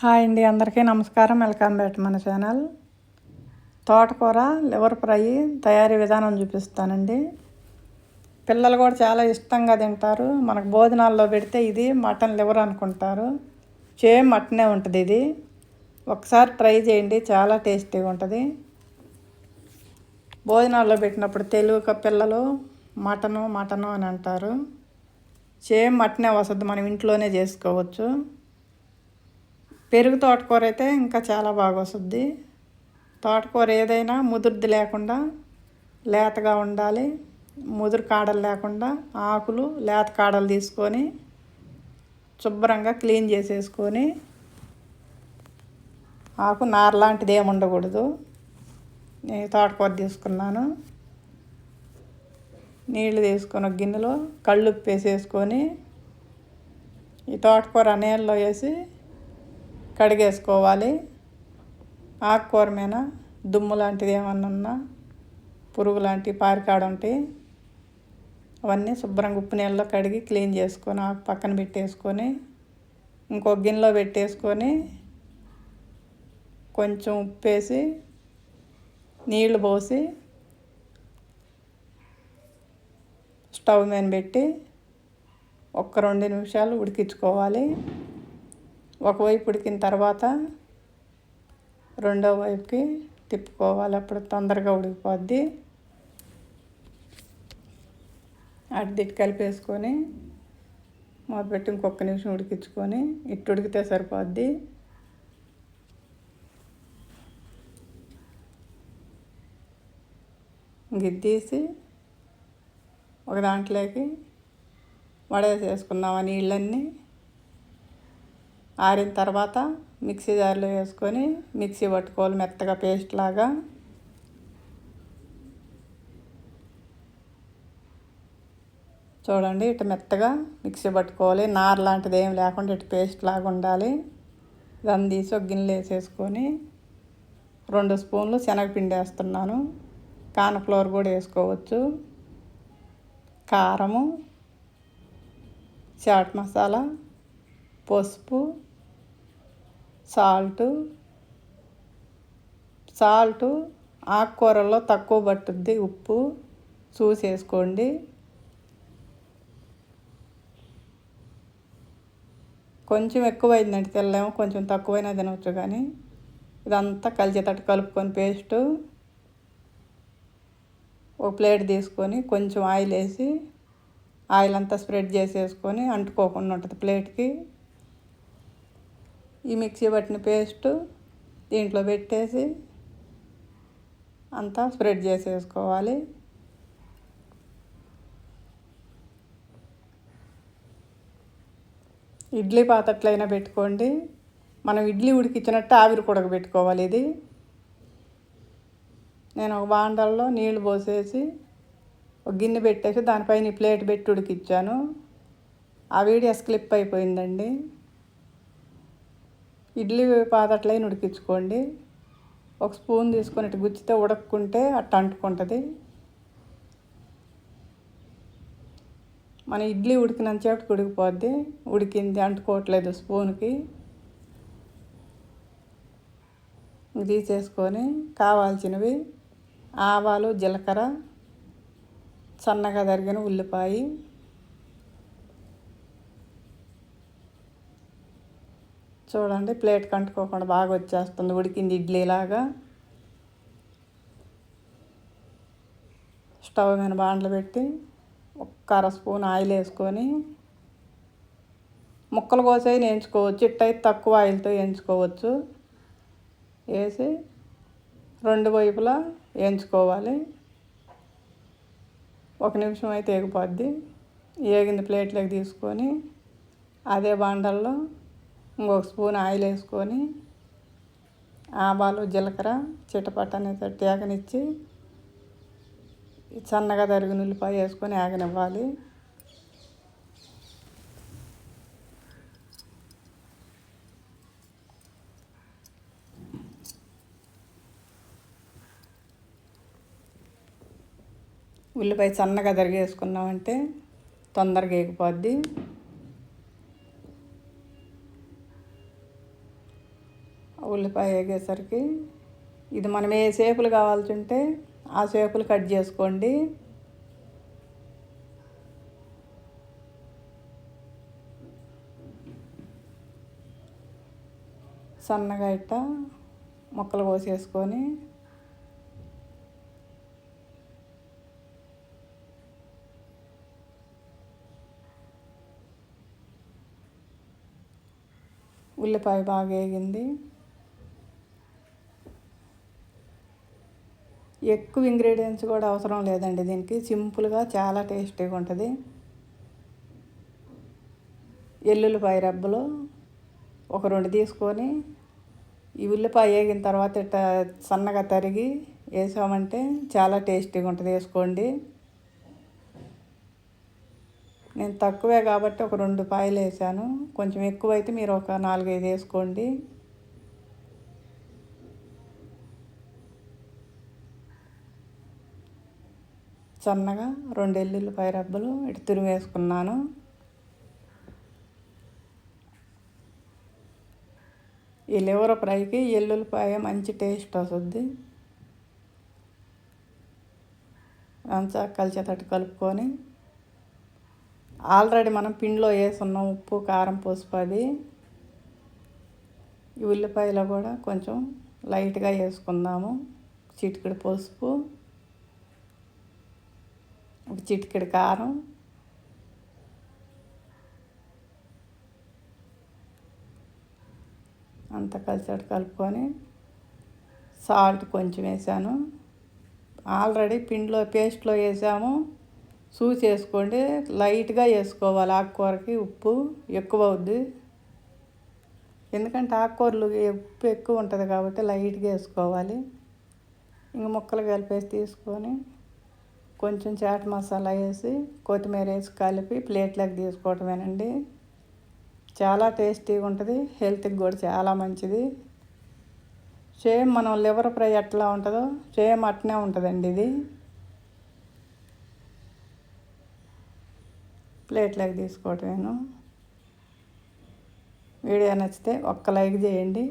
Hi అండి అందరికీ నమస్కారం. వెల్కమ్ బ్యాక్ మన ఛానల్. తోటకూర లివర్ ఫ్రై తయారీ విధానం చూపిస్తానండి. పిల్లలు కూడా చాలా ఇష్టంగా తింటారు. మనకు భోజనాల్లో పెడితే ఇది మటన్ లివర్ అనుకుంటారు. సేమ్ మటనే ఉంటుంది ఇది. ఒకసారి ట్రై చేయండి చాలా టేస్టీగా ఉంటుంది. భోజనాల్లో పెట్టినప్పుడు తెలుగు పిల్లలు మటను మటను అని అంటారు. సేమ్ మటనే వస్తుంది మనం ఇంట్లోనే చేసుకోవచ్చు. పెరుగు తోటకూర అయితే ఇంకా చాలా బాగా వస్తుంది తోటకూర ఏదైనా ముదురుది లేకుండా లేతగా ఉండాలి. ముదురు కాడలు లేకుండా ఆకులు లేత కాడలు తీసుకొని శుభ్రంగా క్లీన్ చేసేసుకొని ఆకు నార లాంటిది ఏమి ఉండకూడదు. నేను తోటకూర తీసుకున్నాను. నీళ్ళు తీసుకొని గిన్నెలో కళ్ళు ఉప్పు వేసేసుకొని ఈ తోటకూర నీళ్ళలో వేసి కడిగేసుకోవాలి. ఆకుకూర మీద దుమ్ము లాంటిది ఏమన్నా ఉన్నా? పురుగు లాంటి పారికాడ ఉంటాయి అవన్నీ శుభ్రంగా ఉప్పు నీళ్ళలో కడిగి క్లీన్ చేసుకొని ఆకు పక్కన పెట్టేసుకొని ఇంకో గిన్నెలో పెట్టేసుకొని కొంచెం ఉప్పు వేసి నీళ్ళు పోసి స్టవ్ మీద పెట్టి ఒక్క రెండు నిమిషాలు ఉడికించుకోవాలి. ఒకవైపు ఉడికిన తర్వాత రెండో వైపుకి తిప్పుకోవాలి. అప్పుడు తొందరగా ఉడికిపోద్ది. అడ్డిటి కలిపేసుకొని మొదపెట్టి ఇంకొక నిమిషం ఉడికించుకొని ఇట్టు ఉడికితే సరిపోద్ది. గిద్దీసి ఒక దాంట్లోకి వడేసేసుకున్నాం ఆ నీళ్ళన్నీ. ఆరిన తర్వాత మిక్సీ జార్లో వేసుకొని మిక్సీ పట్టుకోవాలి మెత్తగా పేస్ట్ లాగా. చూడండి ఇటు మెత్తగా మిక్సీ పట్టుకోవాలి. నార్ లాంటిది ఏం లేకుండా ఇటు పేస్ట్ లాగా ఉండాలి. దాన్ని తీసి ఒక గిన్నెలు వేసేసుకొని రెండు స్పూన్లు శనగపిండి వేస్తున్నాను. కాన్ఫ్లవర్ కూడా వేసుకోవచ్చు. కారము చాట్ మసాలా పసుపు సాల్టు. సాల్టు ఆకుకూరల్లో తక్కువ పట్టుద్ది. ఉప్పు చూసేసుకోండి. కొంచెం ఎక్కువైందంటే తెల్లేమో కొంచెం తక్కువైనా తినవచ్చు కానీ ఇదంతా కలిసేటట్టు కలుపుకొని పేస్టు ఒక ప్లేట్ తీసుకొని కొంచెం ఆయిల్ వేసి ఆయిల్ అంతా స్ప్రెడ్ చేసేసుకొని అంటుకోకుండా ఉంటుంది ప్లేట్కి. ఈ మిక్సీ పట్టిన పేస్ట్ దీంట్లో పెట్టేసి అంతా స్ప్రెడ్ చేసేసుకోవాలి. ఇడ్లీ పాత్రట్లైనా పెట్టుకోండి. మనం ఇడ్లీ ఉడికించినట్టు ఆవిరి కూడా పెట్టుకోవాలి ఇది. నేను ఒక బాండల్లో నీళ్ళు పోసేసి ఒక గిన్నె పెట్టేసి దానిపైన ప్లేట్ పెట్టి ఉడికిచ్చాను. ఆ వీడియోస్ క్లిప్ అయిపోయిందండి. ఇడ్లీ పాదట్లైన ఉడికించుకోండి ఒక స్పూన్ తీసుకొని ఇటు గుచ్చితే ఉడక్కుంటే అట్ట అంటుకుంటుంది. మన ఇడ్లీ ఉడికినంతసేపటికి ఉడికిపోద్ది. ఉడికింది అంటుకోవట్లేదు స్పూన్కి. తీసేసుకొని కావాల్సినవి ఆవాలు జీలకర్ర సన్నగా తరిగిన ఉల్లిపాయ చూడండి ప్లేట్ కంటుకోకుండా బాగా వచ్చేస్తుంది ఉడికింది ఇడ్లీలాగా. స్టవ్ మీద బాండ్లు పెట్టి ఒక్క అర స్పూన్ ఆయిల్ వేసుకొని ముక్కలు కోసే వేయించుకోవచ్చు ఇట్టయితే తక్కువ ఆయిల్తో వేయించుకోవచ్చు. వేసి రెండు వైపులా వేయించుకోవాలి. ఒక నిమిషం అయితే ఎగిపోద్ది ఏగింది ప్లేట్లోకి తీసుకొని అదే బాండల్లో ఇంకొక స్పూన్ ఆయిల్ వేసుకొని ఆవాలు జీలకర్ర చిటపట అనేది సన్నగా తరిగిన ఉల్లిపాయ వేసుకొని ఆగనివ్వాలి. ఉల్లిపాయ సన్నగా తరిగేసుకున్నామంటే తొందరగా ఎగిపోద్ది ఉల్లిపాయ వేగేసరికి ఇది మనం ఏ సేపులు కావాల్సి ఉంటే ఆ సేపులు కట్ చేసుకోండి. సన్నగా ఇట్ట ముక్కలు కోసేసుకొని ఉల్లిపాయ బాగా వేగింది. ఎక్కువ ఇంగ్రీడియంట్స్ కూడా అవసరం లేదండి. దీనికి సింపుల్గా చాలా టేస్టీగా ఉంటుంది. ఎల్లుల్లిపాయ రెబ్బలు ఒక రెండు తీసుకొని ఈ ఉల్లిపాయ వేగిన తర్వాత ఇట్ట సన్నగా తరిగి వేసామంటే చాలా టేస్టీగా ఉంటుంది వేసుకోండి. నేను తక్కువే కాబట్టి ఒక రెండు పాయలు వేసాను. కొంచెం ఎక్కువైతే మీరు ఒక నాలుగైదు వేసుకోండి. సన్నగా రెండు ఎల్లుల్లిపాయ రబ్బలు ఇటు తురివేసుకున్నాను ఈ లివర్ ఫ్రైకి ఎల్లుల్లిపాయ మంచి టేస్ట్ వస్తుంది. అంతా కలిసేటట్టు కలుపుకొని ఆల్రెడీ మనం పిండిలో వేసున్నాం ఉప్పు కారం పసుపు అది ఈ ఉల్లిపాయలో కూడా కొంచెం లైట్గా వేసుకుందాము. చిటికెడు పసుపు ఒక చిటికెడు కారం. అంత కలిసి కలుపుకొని సాల్ట్ కొంచెం వేసాను. ఆల్రెడీ పిండిలో పేస్ట్లో వేసాము. చూసి వేసుకోండి. లైట్గా వేసుకోవాలి ఆకుకూరకి ఉప్పు ఎక్కువ అవుద్ది. ఎందుకంటే ఆకుకూరలు ఉప్పు ఎక్కువ ఉంటుంది కాబట్టి లైట్గా వేసుకోవాలి. ఇంక ముక్కలు కలిపేసి తీసుకొని కొంచెం చాట్ మసాలా వేసి కొత్తిమీర వేసి కలిపి ప్లేట్లోకి తీసుకోవటమేనండి. చాలా టేస్టీగా ఉంటుంది హెల్త్కి కూడా చాలా మంచిది. సేమ్ మనం లివర్ ఫ్రై ఎట్లా ఉంటుందో సేమ్ అట్నే ఉంటుందండి ఇది. ప్లేట్లోకి తీసుకోవటమేను. వీడియో నచ్చితే ఒక్క లైక్ చేయండి.